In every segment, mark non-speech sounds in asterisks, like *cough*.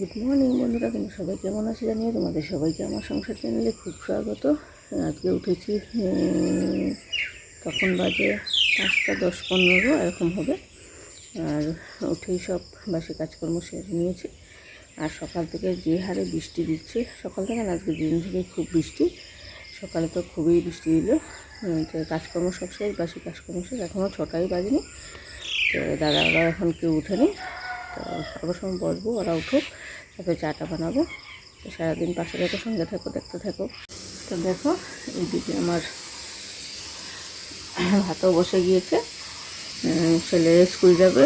Good morning বন্ধুরা, তোমরা সবাই কেমন আছে জানিয়ে তোমাদের সবাইকে আমার সংসার চ্যানেলে খুব স্বাগত। আজকে উঠেছি তখন বাজে পাঁচটা দশ পনেরো, এরকম হবে। আর উঠেই সব বাসি কাজকর্ম সেরে নিয়েছি। আর সকাল থেকে যে হারে বৃষ্টি দিচ্ছে, সকাল থেকে আজকে দিন থেকে খুব বৃষ্টি। সকালে তো খুবই বৃষ্টি দিল। কাজকর্ম সব শেষ, বাসি কাজকর্ম শেষ। এখনও ছটাই বাজেনি। তো দাদারা এখন কেউ উঠেনি তো সময় বসবো ওরা উঠুক। তারপরে চাটা বানাবো। তো সারাদিন পাশে থাকো সঙ্গে থাকো, দেখতে থাকো। তো দেখো, এইদিকে আমার ভাতও বসে গিয়েছে। ছেলে স্কুল যাবে।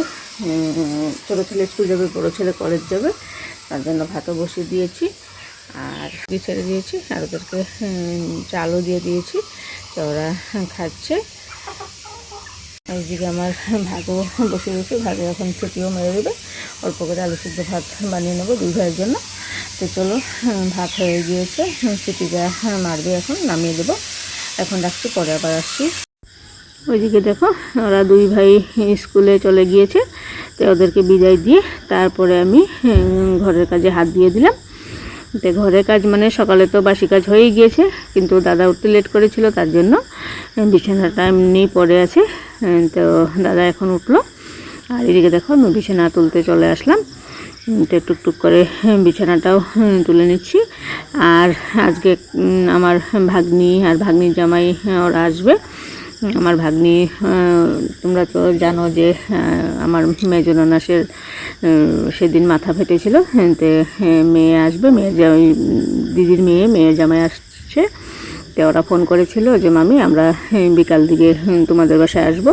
ছোটো ছেলে স্কুল যাবে, বড়ো ছেলে কলেজ যাবে। তার জন্য ভাতও বসিয়ে দিয়েছি। আর ছেড়ে দিয়েছি, আর ওদেরকে চালও দিয়ে দিয়েছি। তো ওরা খাচ্ছে। এইদিকে আমার ভাগও বসে গেছে ভাতে এখন ছুটিও মেরে দেবে। অল্প করে আলু সিদ্ধ ভাত বানিয়ে নেব দুই ভাইয়ের জন্য। তো চলো ভাত হয়ে গিয়েছে। সিটিটা মারবে এখন, নামিয়ে দেবো। এখন রাখছি, পরে আবার আসছি। ওইদিকে দেখো, ওরা দুই ভাই স্কুলে চলে গিয়েছে। তো ওদেরকে বিদায় দিয়ে তারপরে আমি ঘরের কাজে হাত দিয়ে দিলাম। তো ঘরের কাজ মানে সকালে তো বাসি কাজ হয়েই গিয়েছে, কিন্তু দাদা উঠতে লেট করেছিল, তার জন্য বিছানাটা এমনি পড়ে আছে। তো দাদা এখন উঠল। আর এদিকে দেখো আমি বিছানা তুলতে চলে আসলাম। তো টুকটুক করে বিছানাটাও তুলে নিচ্ছি। আর আজকে আমার ভাগ্নি আর ভাগ্নির জামাই হ্যাঁ, ওরা আসবে। আমার ভাগ্নি তোমরা তো জানো যে আমার মেজো ননাসের সেদিন মাথা ফেটেছিল। হ্যাঁ, তো হ্যাঁ, মেয়ে আসবে। মেয়ের জামাই দিদির মেয়ে মেয়ের জামাই আসছে। ওরা ফোন করেছিল যে, মামি, আমরা বিকাল দিকে তোমাদের বাসায় আসব।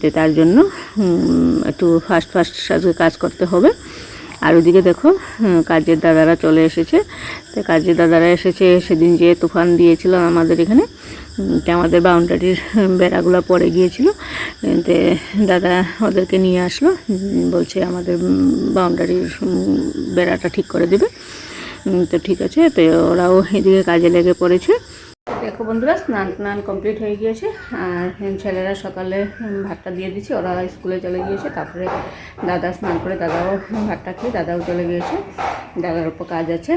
তো তার জন্য একটু ফাস্ট ফাস্ট আজকে কাজ করতে হবে। আর ওদিকে দেখো কাজের দাদারা চলে এসেছে। তো কাজের দাদারা এসেছে, সেদিন যে তুফান দিয়েছিল আমাদের এখানে আমাদের বাউন্ডারির বেড়াগুলো পড়ে গিয়েছিল। তো দাদা ওদেরকে নিয়ে আসলো বলছে আমাদের বাউন্ডারির বেড়াটা ঠিক করে দেবে। তো ঠিক আছে, তো ওরাও এদিকে কাজে লেগে পড়েছে। দেখো বন্ধুরা স্নান টান কমপ্লিট হয়ে গিয়েছে। আর ছেলেরা সকালে ভাতটা দিয়ে দিচ্ছি ওরা স্কুলে চলে গিয়েছে তারপরে দাদা স্নান করে দাদাও ভাতটা খেয়ে দাদাও চলে গিয়েছে। দাদার উপর কাজ আছে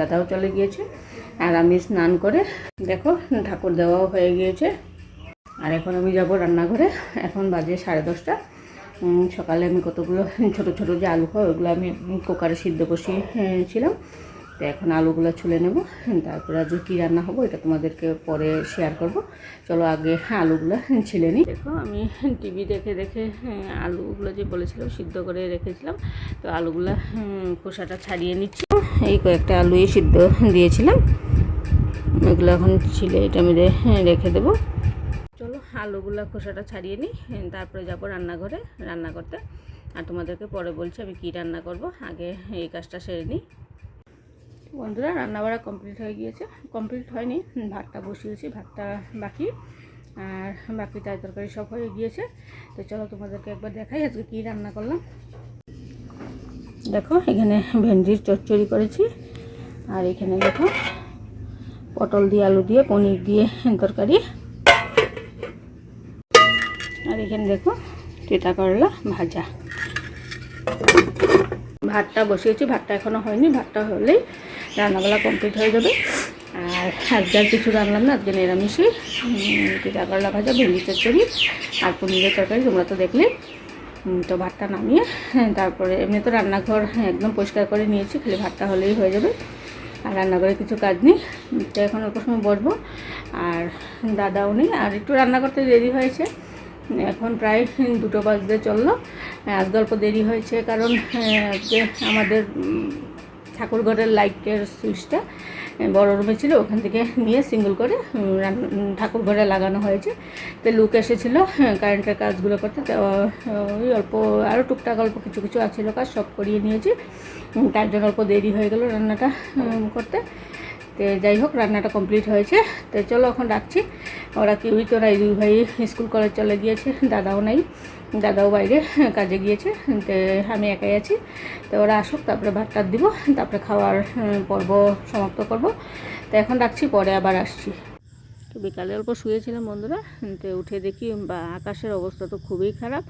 দাদাও চলে গিয়েছে। আর আমি স্নান করে দেখো ঠাকুর দেওয়াও হয়ে গিয়েছে। আর এখন আমি যাব রান্নাঘরে এখন বাজে সাড়ে দশটা। সকালে আমি কতগুলো ছোট ছোট যে আলু হয় ওগুলো আমি কুকারে সিদ্ধ বসিয়ে আহ, ছিলাম। তো এখন আলুগুলো ছুলে নেব। তারপরে আজকে কী রান্না হব এটা তোমাদেরকে পরে শেয়ার করব। চলো আগে আলুগুলো ছিলে নিই দেখো আমি টিভি দেখে দেখে হ্যাঁ, আলুগুলো যে বলেছিলাম সিদ্ধ করে রেখেছিলাম। তো আলুগুলো খোসাটা ছাড়িয়ে নিচ্ছি। এই কয়েকটা আলুই সিদ্ধ দিয়েছিলাম। এগুলো এখন ছিলে এটা আমি রেখে দেবো। চলো আলুগুলো খোসাটা ছাড়িয়ে নিই হ্যাঁ, তারপরে যাব রান্নাঘরে রান্না করতে। আর তোমাদেরকে পরে বলছি আমি কি রান্না করব। আগে এই কাজটা সেরে নিই বন্ধুরা রান্না বাড়া কমপ্লিট হয়ে গিয়েছে। কমপ্লিট হয়নি, ভাতটা বসিয়েছি, ভাতটা বাকি। আর বাকি তাই তরকারি সব হয়ে গিয়েছে। তো চলো তোমাদেরকে একবার দেখাই আজকে কী রান্না করলাম। দেখো, এখানে ভেন্ডির চচ্চড়ি করেছি। আর এখানে দেখো, পটল দিয়ে, আলু দিয়ে, পনির দিয়ে তরকারি। আর এখানে দেখো তেতা করলা ভাজা। ভাতটা বসিয়েছি, ভাতটা এখনও হয়নি, ভাতটা হলেই রান্নাবেলা কমপ্লিট হয়ে যাবে। আর আজকে আর কিছু রান্নাম না আজকে তেতা করলা ভাজা ভেন্ডি চচ্চড়ি আর পনিরের তরকারি তোমরা তো দেখলে। তো ভাতটা নামিয়ে হ্যাঁ, তারপরে এমনি তো রান্নাঘর হ্যাঁ, একদম পরিষ্কার করে নিয়েছি খালি ভাতটা হলেই হয়ে যাবে। আর রান্নাঘরে কিছু কাজ নেই। তো এখন অল্প সময় বসবো। আর দাদাও নেই আর একটু রান্না করতে দেরি হয়েছে। এখন প্রায় দুটো বাজতে চলল। আজকে অল্প দেরি হয়েছে কারণ আজকে আমাদের ঠাকুরঘরের লাইটের সুইচটা বড় রুমে ছিল ওখান থেকে নিয়ে সিঙ্গেল করে ঠাকুরঘরে লাগানো হয়েছে। তো লুক এসেছিল হ্যাঁ, কারেন্টের কাজগুলো করতে তো ওই অল্প আরও টুকটাক অল্প কিছু কিছু আছিল কাজ সব করিয়ে নিয়েছি। তার জন্য অল্প দেরি হয়ে গেল রান্নাটা করতে। তো যাই হোক রান্নাটা কমপ্লিট হয়েছে। তো চলো এখন রাখছি। ওরা কেউই তো নাই দুই ভাই স্কুল কলেজ চলে গিয়েছে দাদাও নাই। দাদাও বাইরে কাজে গিয়েছে আমি একাই আছি। তো ওরা আসুক তারপরে ভাত টাত দিব তারপরে খাওয়ার পর্ব সমাপ্ত করব। তো এখন রাখছি পরে আবার আসছি। তো বিকালে অল্প শুয়েছিলাম বন্ধুরা তো উঠে দেখি বা আকাশের অবস্থা তো খুবই খারাপ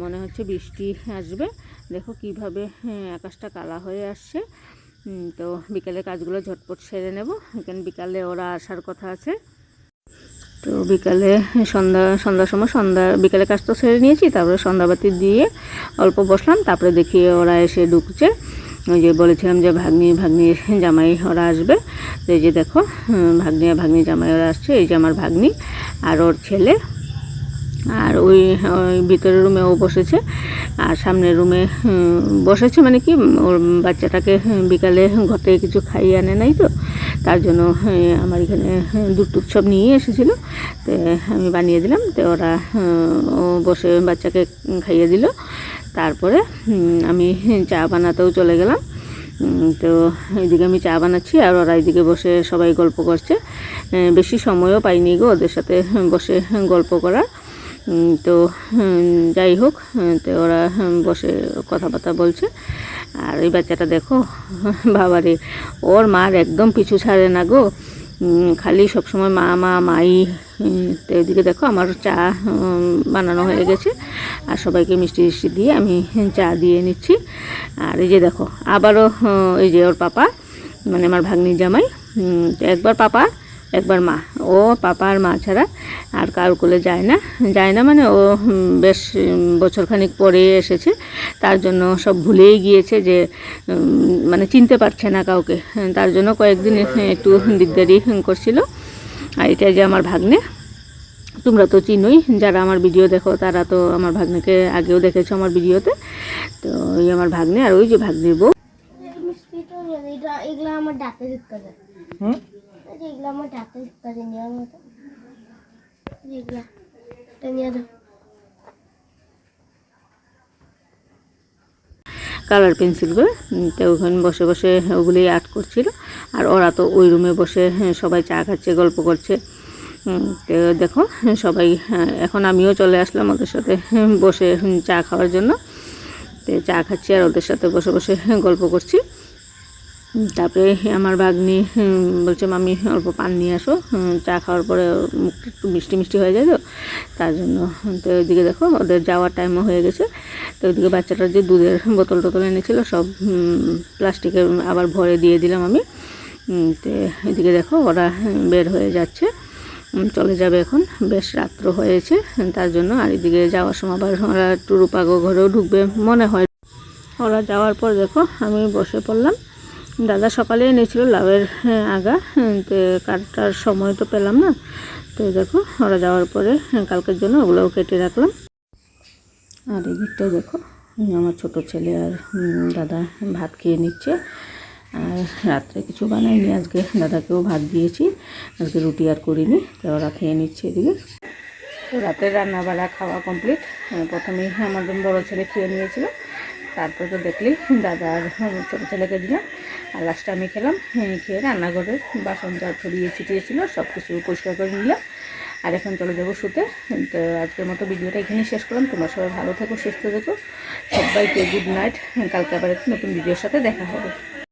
মনে হচ্ছে বৃষ্টি আসবে। দেখো কীভাবে হ্যাঁ, আকাশটা কালা হয়ে আসছে। তো বিকালে কাজগুলো ঝটপট সেরে নেব কারণ বিকালে ওরা আসার কথা আছে। তো বিকালে সন্ধ্যা, সন্ধ্যার সময় সন্ধ্যা, বিকালে কাজ তো সেরে নিয়েছি, তারপরে সন্ধ্যাবাতি দিয়ে অল্প বসলাম, তারপরে দেখি ওরা এসে ঢুকছে। ওই যে বলেছিলাম যে ভাগ্নি ভাগ্নি জামাই ওরা আসবে। এই যে দেখো ভাগ্নি ভাগ্নি জামাই ওরা আসছে, এই যে আমার ভাগ্নি আর ওর ছেলে। আর ওই ওই ভিতরের রুমে ও বসেছে, আর সামনের রুমে বসেছে মানে কি, ওর বাচ্চাটাকে বিকালে ঘর থেকে কিছু খাইয়ে আনে নাই তো তার জন্য আমার এখানে হুম, দুধ টুধ সব নিয়ে এসেছিল। তো আমি বানিয়ে দিলাম। তো ওরা বসে বাচ্চাকে খাইয়ে দিল। তারপরে আমি চা বানাতেও চলে গেলাম। তো এদিকে আমি চা বানাচ্ছি আর ওরা এদিকে বসে সবাই গল্প করছে। বেশি সময়ও পাইনি গো ওদের সাথে বসে গল্প করার। তো যাই হোক তো ওরা বসে কথাবার্তা বলছে। আর এই বাচ্চাটা দেখো, *laughs* বাবারে, ওর মার একদম পিছু ছাড়ে না গো। খালি সবসময় মা মা, মাই তো এদিকে দেখো আমার চা বানানো হয়ে গেছে। আর সবাইকে মিষ্টি মিষ্টি দিয়ে আমি চা দিয়ে নিচ্ছি। আর এই যে দেখো, আবারও এই যে ওর পাপা মানে আমার ভাগ্নির জামাই একবার পাপা একবার মা ও পাপা আর মা ছাড়া আর কার কোলে যায় না। যায় না মানে ও বেশ বছরখানিক পরে এসেছে। তার জন্য সব ভুলেই গিয়েছে যে মানে চিনতে পারছে না কাউকে। তার জন্য কয়েকদিন একটু দিকদারি করছিল। আর এটা যে আমার ভাগ্নে। তোমরা তো চিনোই যারা আমার ভিডিও দেখো তারা তো আমার ভাগ্নেকে আগেও দেখেছ আমার ভিডিওতে। তো ওই আমার ভাগ্নে আর ওই যে ভাগ্নির বউ। এগুলো আমার ডাকে ঢুকা যায় হুম এই যে এগুলো আমার যায় নেওয়ার মতো। এই যে এগুলা এটা নিয়ে দাও। কালার পেন্সিলগুলো তো ওখানে বসে বসে ওগুলি আর্ট করছিল। আর ওরা তো ওই রুমে বসে হ্যাঁ, সবাই চা খাচ্ছে গল্প করছে। তো দেখো সবাই হ্যাঁ, এখন আমিও চলে আসলাম ওদের সাথে বসে চা খাওয়ার জন্য। তো চা খাচ্ছি আর ওদের সাথে বসে বসে গল্প করছি। তারপরে আমার বাগনি বলছে, মামি, অল্প পান নিয়ে আসো। চা খাওয়ার পরে মুখটা একটু মিষ্টি মিষ্টি হয়ে যায় তো, তার জন্য। তো ওইদিকে দেখো, ওদের যাওয়ার টাইমও হয়ে গেছে। তো ওইদিকে বাচ্চাটার যে দুধের বোতল টোতল এনেছিল, সব প্লাস্টিকে আবার ভরে দিয়ে দিলাম আমি। তো এদিকে দেখো, ওরা বের হয়ে যাচ্ছে। চলে যাবে এখন। বেশ রাত্র হয়েছে তার জন্য। আর এদিকে যাওয়ার সময় আবার ওরা একটু রূপাগো ঘরেও ঢুকবে, মনে হয়। ওরা যাওয়ার পর দেখো, আমি বসে পড়লাম। দাদা সকালে এনেছিল লাউয়ের হ্যাঁ, আগা হ্যাঁ, তো কাটার সময় তো পেলাম না। তো দেখো ওরা যাওয়ার পরে হ্যাঁ, কালকের জন্য ওগুলোও কেটে রাখলাম। আর এই দিকটা দেখো আমার ছোট ছেলে আর দাদা ভাত খেয়ে নিচ্ছে। আর রাত্রে কিছু বানাইনি আজকে দাদাকেও ভাত দিয়েছি। আজকে রুটি আর করিনি তো ওরা খেয়ে নিচ্ছে এদিকে। তো রাতের রান্না বাড়া খাওয়া কমপ্লিট। প্রথমেই আমাদের বড় ছেলে খেয়ে নিয়েছিল। তারপর তো দেখলি দাদা ছোটো ছেলেকে দিলাম। আর লাস্টে আমি খেলাম খেয়ে রান্নাঘরের বাসন যা ছড়িয়ে ছিটিয়েছিল সব কিছু পরিষ্কার করে নিলাম। আর এখন চলে যাব শুতে। তো আজকের মতো ভিডিওটা এখানেই শেষ করলাম। তোমরা সবাই ভালো থেকো, সুস্থ থেকো। সবাইকে গুড নাইট কালকে আবার একটা নতুন ভিডিওর সাথে দেখা হবে।